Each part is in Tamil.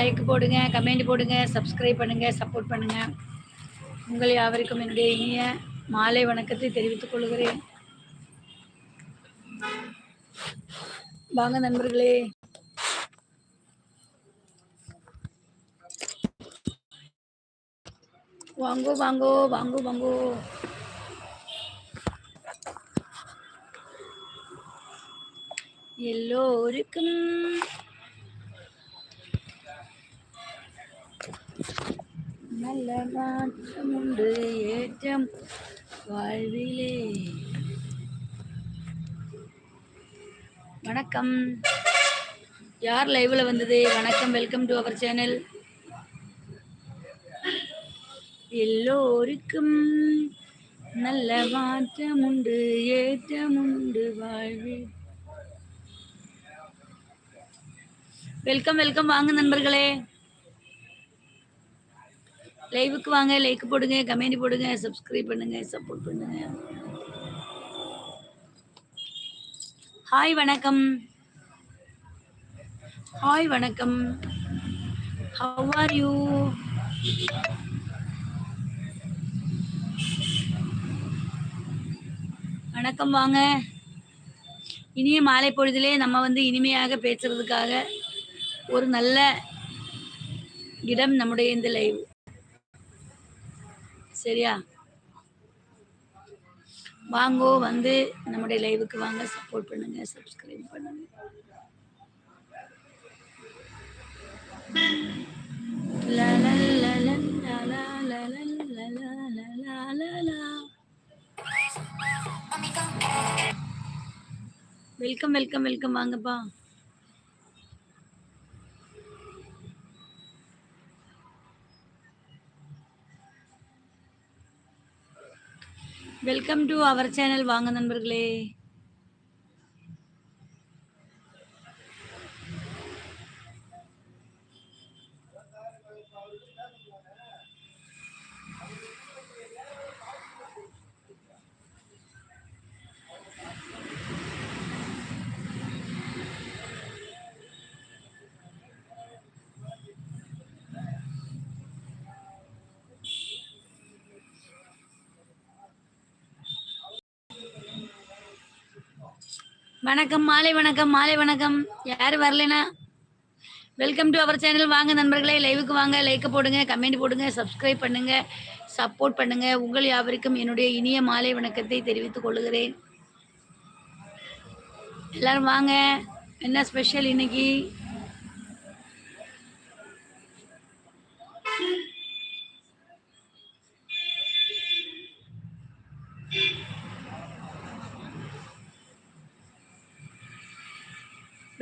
லைக் போடுங்க கமெண்ட் போடுங்க சப்ஸ்கிரைப் பண்ணுங்க சப்போர்ட் பண்ணுங்க. உங்கள் யாவருக்கும் என்னுடைய இனிய மாலை வணக்கத்தை தெரிவித்துக் கொள்கிறேன். வாங்க நண்பர்களே. வாங்கோ வாங்கோ வாங்கோ வாங்கோ. எல்லோருக்கும் நல்ல மாற்றம் உண்டு ஏற்றம் வாழ்விலே. வணக்கம். யார் லைவ்ல வந்தது? வணக்கம். வெல்கம் டு அவர் சேனல் எல்லோருக்கும் நல்ல மாற்றம் உண்டு ஏற்றம் உண்டு வாழ்வில் வெல்கம் வெல்கம் வாங்க நண்பர்களே. லைவுக்கு வாங்க லைக் போடுங்க கமெண்ட் போடுங்க சப்ஸ்கிரைப் பண்ணுங்க சப்போர்ட் பண்ணுங்க. ஹாய் வணக்கம். ஹாய் வணக்கம். ஹவ் ஆர் யூ வணக்கம் வாங்க. இனிய மாலை பொழுதிலே நம்ம வந்து இனிமையாக பேசுறதுக்காக ஒரு நல்ல இடம் நம்முடைய இந்த லைவ் சரியா வாங்கோ வந்து நம்முடைய லைவுக்கு வாங்க சப்போர்ட் பண்ணுங்க சப்ஸ்கிரைப் பண்ணுங்க வெல்கம் வெல்கம் வெல்கம் வாங்கப்பா வெல்கம் டு அவர் சேனல் வாங்க நண்பர்களே வணக்கம் மாலை வணக்கம் மாலை வணக்கம். யார் வரலனா வெல்கம் டு அவர் சேனல் வாங்க நண்பர்களே லைவுக்கு வாங்க லைக் போடுங்க கமெண்ட் போடுங்க சப்ஸ்கிரைப் பண்ணுங்க சப்போர்ட் பண்ணுங்க. உங்கள் யாவருக்கும் என்னுடைய இனிய மாலை வணக்கத்தை தெரிவித்துக் கொள்கிறேன். எல்லாரும் வாங்க. என்ன ஸ்பெஷல் இன்னைக்கு?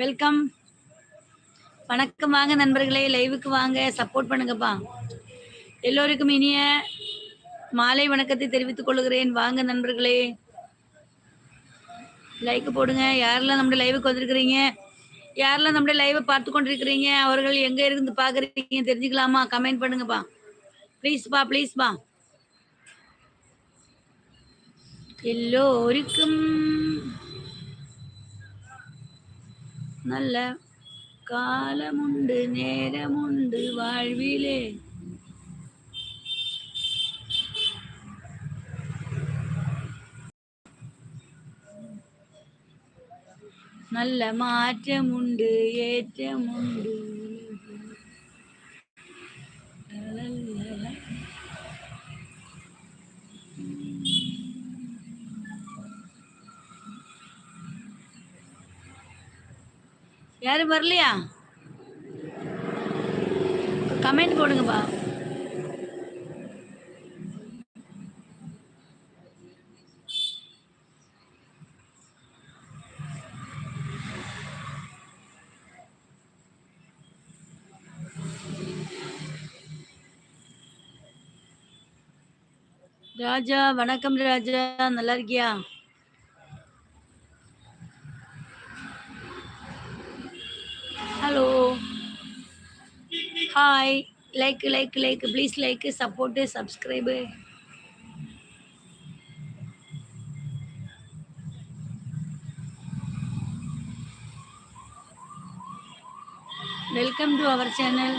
வெல்கம். வணக்கம் வாங்க நண்பர்களே லைவுக்கு வாங்க சப்போர்ட் பண்ணுங்கப்பா. எல்லோருக்கும் இனிய மாலை வணக்கத்தை தெரிவித்துக் கொள்கிறேன். வாங்க நண்பர்களே. லைக் போடுங்க. யாரெல்லாம் நம்முடைய லைவுக்கு வந்திருக்கிறீங்க? யாரெல்லாம் நம்முடைய லைவை பார்த்து கொண்டிருக்கிறீங்க? அவர்கள் எங்க இருந்து பாக்குறீங்க தெரிஞ்சுக்கலாமா? கமெண்ட் பண்ணுங்கப்பா. ப்ளீஸ்ப்பா ப்ளீஸ்ப்பா எல்லோருக்கும் നല്ല കാലമുണ്ട് നേരമുണ്ട് വാഴ്വിലേ നല്ല മാറ്റമുണ്ട് ഏറ്റമുണ്ട്. யாரும் வரலையா? கமெண்ட் போடுங்கப்பா. ராஜா வணக்கம் ராஜா. நல்லா இருக்கியா? Hi like like like please like support subscribe welcome to our channel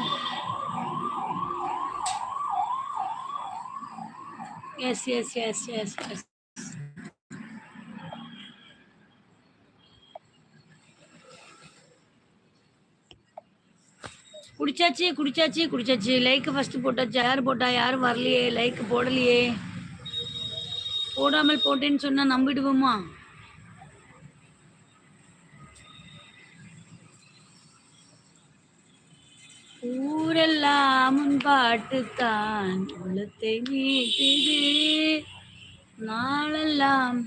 yes yes yes yes yes குடிச்சாச்சு குடிச்சாச்சு குடிச்சாச்சு. லைக் ஃபர்ஸ்ட் போட்டாச்சு யார் போட்டா யாரும் வரலையே. லைக் போடலையே. போடாமல் போட்டேன்னு சொன்னா நம்பிடுவோமா? ஊரெல்லாம் முன்பாட்டுத்தான் உள்ளத்தை மீட்டுது. நாளெல்லாம்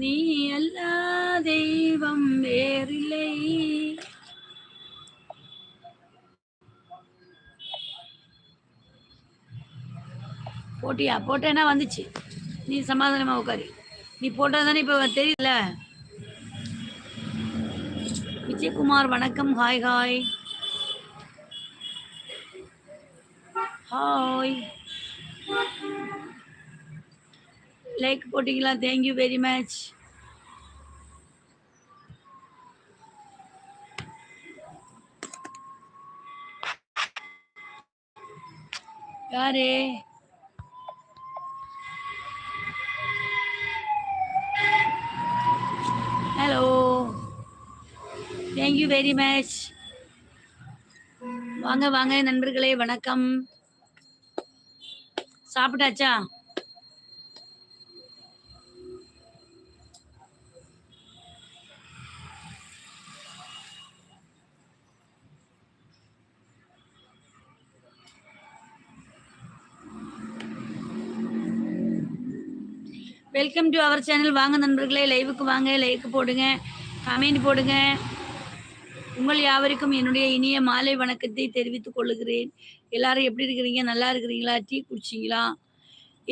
நீ அல்லா தெய்வம் வேறில்லை. போட்டியா? போட்டேன்னா வந்துச்சு. நீ சமாதானமா உட்காரு நீ போட்டாதானே இப்ப இப்போ தெரியல விஜயகுமார் வணக்கம். Hi hi. ஹாய். லைக் போட்டிங்களா? தேங்க்யூ வெரி மச் யாரு? Hello thank you very much வாங்க வாங்க நண்பர்களே வணக்கம். சாப்பிட்டாச்சா? வெல்கம் டு அவர் சேனல் வாங்க நண்பர்களே லைவுக்கு வாங்க லைக் போடுங்க கமெண்ட் போடுங்க. உங்கள் யாவருக்கும் என்னுடைய இனிய மாலை வணக்கத்தை தெரிவித்துக் கொள்ளுகிறேன் எல்லாரும் எப்படி இருக்கிறீங்க? நல்லா இருக்கிறீங்களா? டீ குடிச்சிங்களா?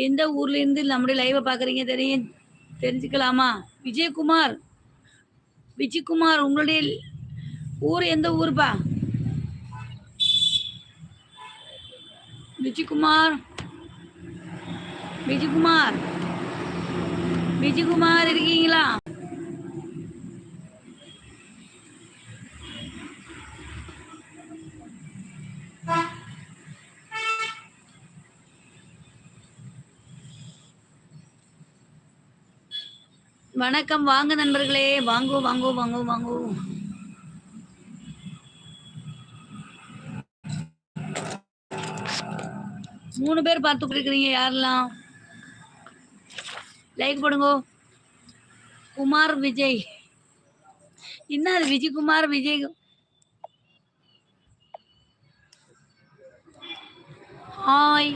எந்த ஊர்லேருந்து நம்முடைய லைவை பார்க்குறீங்க தெரியும் தெரிஞ்சுக்கலாமா? விஜயகுமார். விஜயகுமார் உங்களுடைய ஊர் எந்த ஊர்ப்பா? விஜயகுமார். விஜயகுமார். விஜயகுமார் இருக்கீங்களா? வணக்கம். வாங்க நண்பர்களே. வாங்கோ வாங்கோ வாங்கோ வாங்கோ. மூணு பேர் பார்த்துக்கிட்டு இருக்கிறீங்க யாரெல்லாம்? லைக் போடுங்க. குமார் விஜய். என்ன அது விஜய் குமார் விஜய்? ஹாய்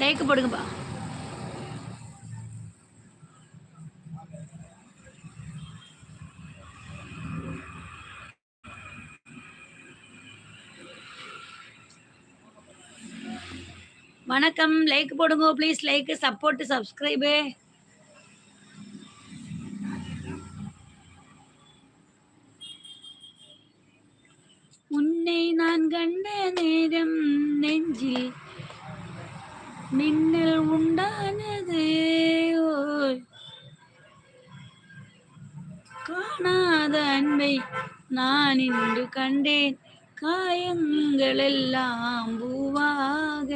லைக் போடுங்கப்பா. வணக்கம். லைக் போடுங்க ப்ளீஸ் லைக் சப்போர்ட் சப்ஸ்கிரைபு உன்னை நான் கண்ட நேரம் நெஞ்சில் மின்னல் உண்டானது. காணாத அன்பை நான் இன்று கண்டேன். காயங்கள் எல்லாம் பூவாக.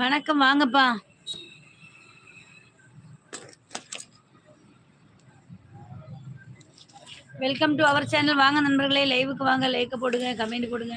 வணக்கம் வாங்கப்பா. வெல்கம் டு அவர் சேனல் வாங்க நண்பர்களே. லைவுக்கு வாங்க லைக்க போடுங்க கமெண்ட் போடுங்க.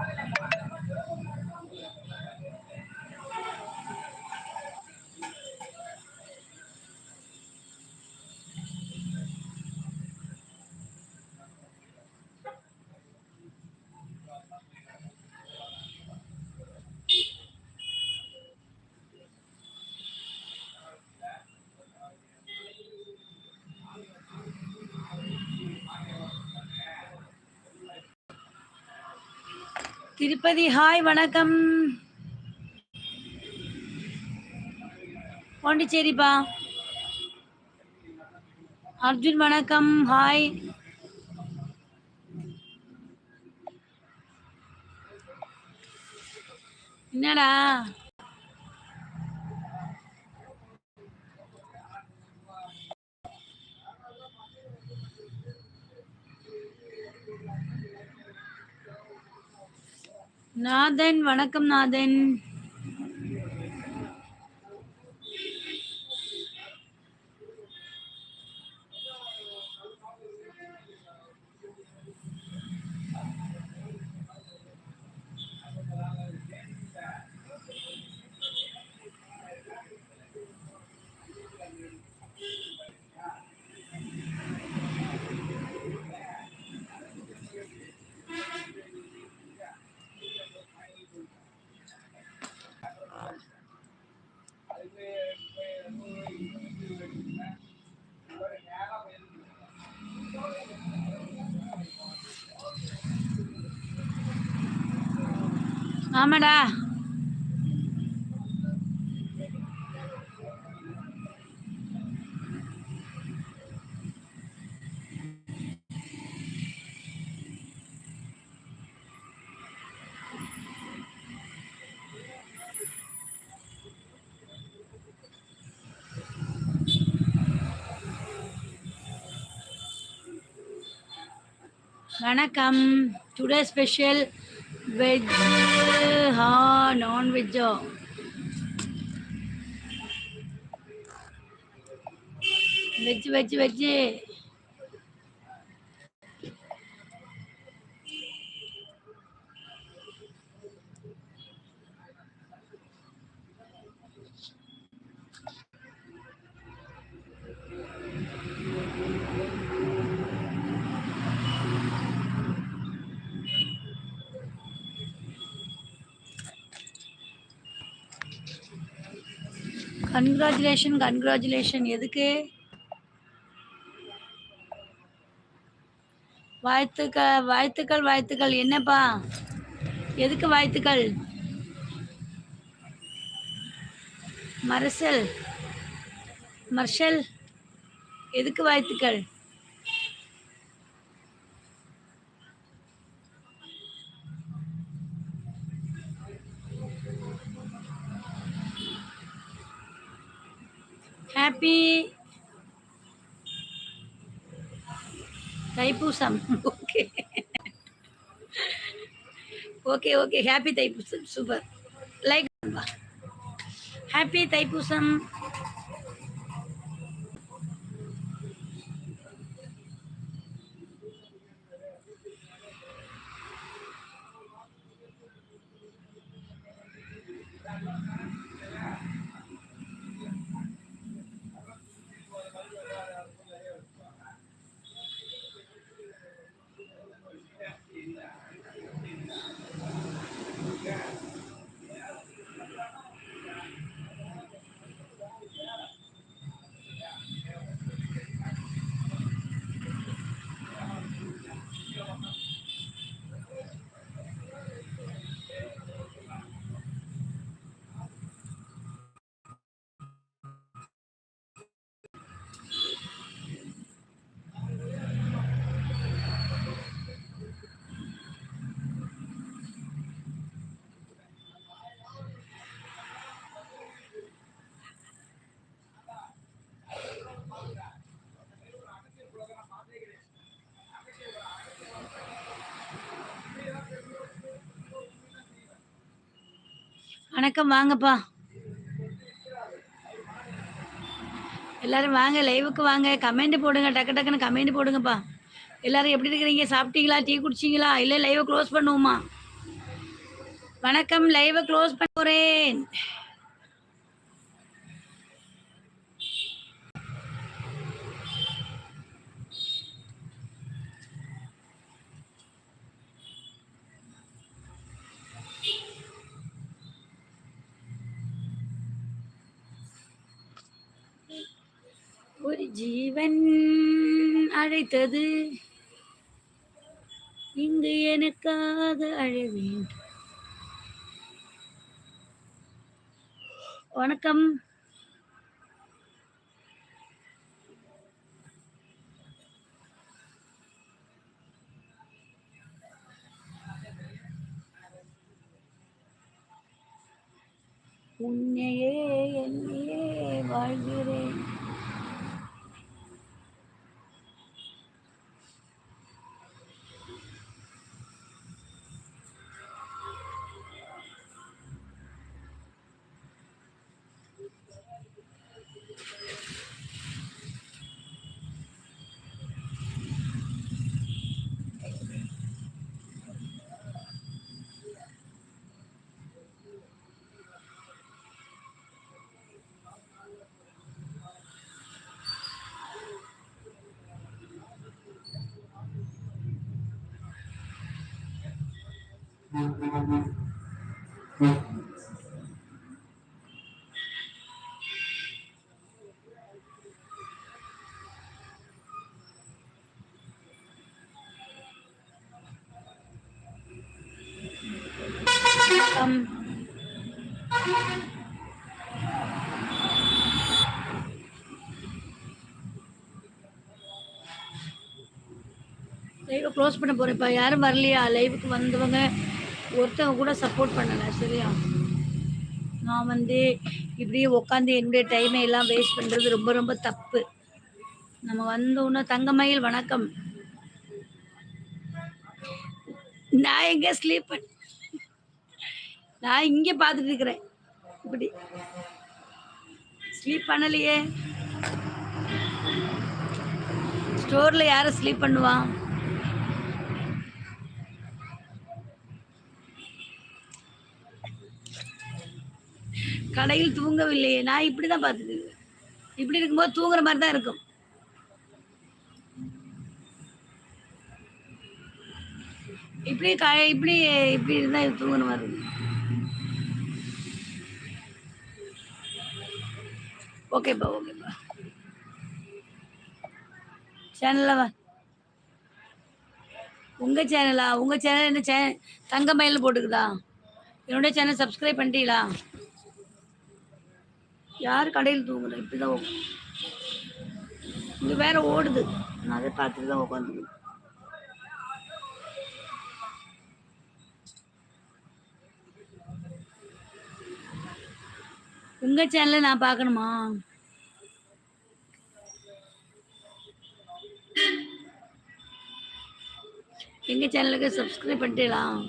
திருப்பதி ஹாய் வணக்கம். பாண்டிச்சேரிப்பா. அர்ஜுன் வணக்கம் ஹாய் என்னடா நாதன் வணக்கம் நாதன். ஆமாடா. வணக்கம். டுடே ஸ்பெஷல் வெஜ் ஹா நான்வெஜ்ஜா veg veg veg congratulation congratulation எதுக்கு? வாழ்த்துக்கள் வாழ்த்துக்கள் வாழ்த்துக்கள். என்னப்பா? எதுக்கு வாழ்த்துக்கள்? மரசல் மர்ஷல் எதுக்கு வாழ்த்துக்கள்? Happy Thaipusam okay okay okay happy Thaipusam super like happy Thaipusam வணக்கம் வாங்கப்பா. எல்லாரும் வாங்க லைவுக்கு வாங்க. கமெண்ட் போடுங்க டக்கு டக்குன்னு கமெண்ட் போடுங்கப்பா. எல்லாரும் எப்படி இருக்கிறீங்க? சாப்பிட்டீங்களா? டீ குடிச்சிங்களா? இல்லை லைவை க்ளோஸ் பண்ணுவோமா? வணக்கம் லைவை க்ளோஸ் பண்ண போறேன். ஒரு ஜீவன் அழைத்தது. இங்கு எனக்காக அழ வேண்டும். வணக்கம். உன்னையே என்னையே வாழ்கிறேன். Um, லைவை க்ளோஸ் பண்ண போறேன்ப்பா. யாரும் வரலையா? லைவுக்கு வந்தவங்க. ஒருத்தவங்க கூட சப்போர்ட் பண்ணலை சரியா? நான் வந்து இப்படியே உட்காந்து என்னுடைய டைமை எல்லாம் வேஸ்ட் பண்ணுறது ரொம்ப ரொம்ப தப்பு. நம்ம வந்தோன்னா தங்கமயில் வணக்கம். நான் எங்க ஸ்லீப் பண்ண நான் இங்கே பார்த்துட்டு இருக்கிறேன். இப்படி. ஸ்லீப் பண்ணலையே. ஸ்டோரில் யாரும் ஸ்லீப் பண்ணுவான் கடையில் தூங்கவில்லையே. நான் இப்படிதான் பார்த்துட்டு இருக்கிறேன். இப்படி இருக்கும்போது தூங்குற மாதிரி தான் இருக்கும். இப்படி க இப்படி இப்படி இருந்தால் தூங்குற மாதிரி இருக்கும். ஓகேப்பா ஓகேப்பா சேனலில் வா. உங்கள் சேனலா உங்கள் சேனல் என்ன சே தங்க மயில் போட்டுக்குதா? என்னுடைய சேனல் சப்ஸ்கிரைப் பண்ணிட்டீங்களா? யார் கடையில் தூங்குற இப்படி தான் இங்கே வேற ஓடுது. நான் அதை பார்த்துட்டு தான் உட்காந்து உங்க சேனல்ல நான் பார்க்கணுமா? எங்க சேனலுக்கு சப்ஸ்கிரைப் பண்ணிட்டேலாம்.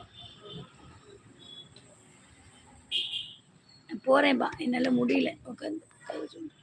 போகிறேன்ப்பா என்னால் முடியல. உட்காந்து உட்காந்து